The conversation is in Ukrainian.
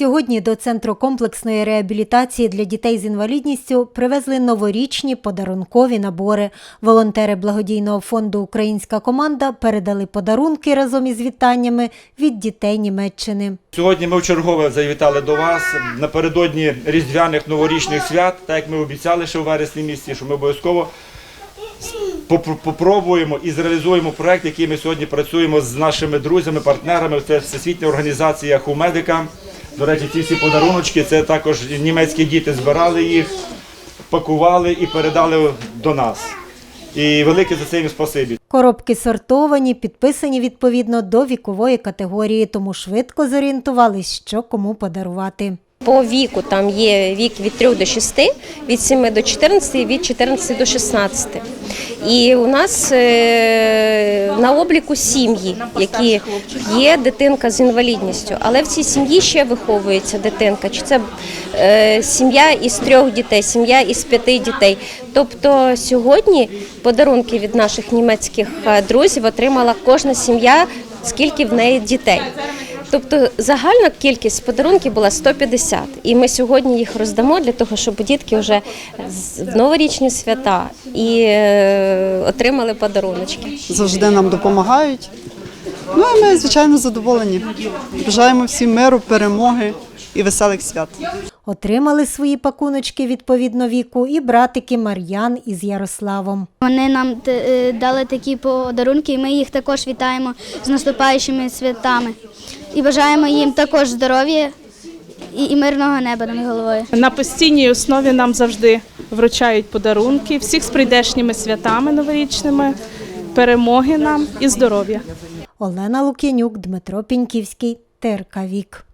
Сьогодні до центру комплексної реабілітації для дітей з інвалідністю привезли новорічні подарункові набори. Волонтери благодійного фонду Українська команда передали подарунки разом із вітаннями від дітей Німеччини. Сьогодні ми вчергове завітали до вас напередодні різдвяних новорічних свят, так як ми обіцяли ще у вересні місяці, що ми обов'язково попробуємо і зреалізуємо проект, який ми сьогодні працюємо з нашими друзями, партнерами. Це Всесвітня організація Хумедика. До речі, ці всі подаруночки це також німецькі діти збирали їх, пакували і передали до нас. І велике за це їм спасибі. Коробки сортовані, підписані відповідно до вікової категорії, тому швидко зорієнтувались, що кому подарувати. По віку там є вік від 3 до 6, від 7 до 14 і від 14 до 16. І у нас е, на обліку сім'ї, які є дитинка з інвалідністю, але в цій сім'ї ще виховується дитинка. Чи це е, сім'я із трьох дітей, сім'я із п'яти дітей. Тобто сьогодні подарунки від наших німецьких е, друзів отримала кожна сім'я, скільки в неї дітей. Тобто загальна кількість подарунків була 150, і ми сьогодні їх роздамо для того, щоб дітки вже з- в новорічні свята і е, отримали подаруночки. завжди нам допомагають. Ну і ми, звичайно, задоволені. Бажаємо всім миру, перемоги і веселих свят. Отримали свої пакуночки відповідно віку і братики Мар'ян із Ярославом. Вони нам е, дали такі подарунки, і ми їх також вітаємо з наступаючими святами. І бажаємо їм також здоров'я і, і мирного неба над головою. На постійній основі нам завжди вручають подарунки, всіх з прийдешніми святами новорічними, перемоги нам і здоров'я. Олена Лук'янюк, Дмитро Піньківський, ТРК Вік.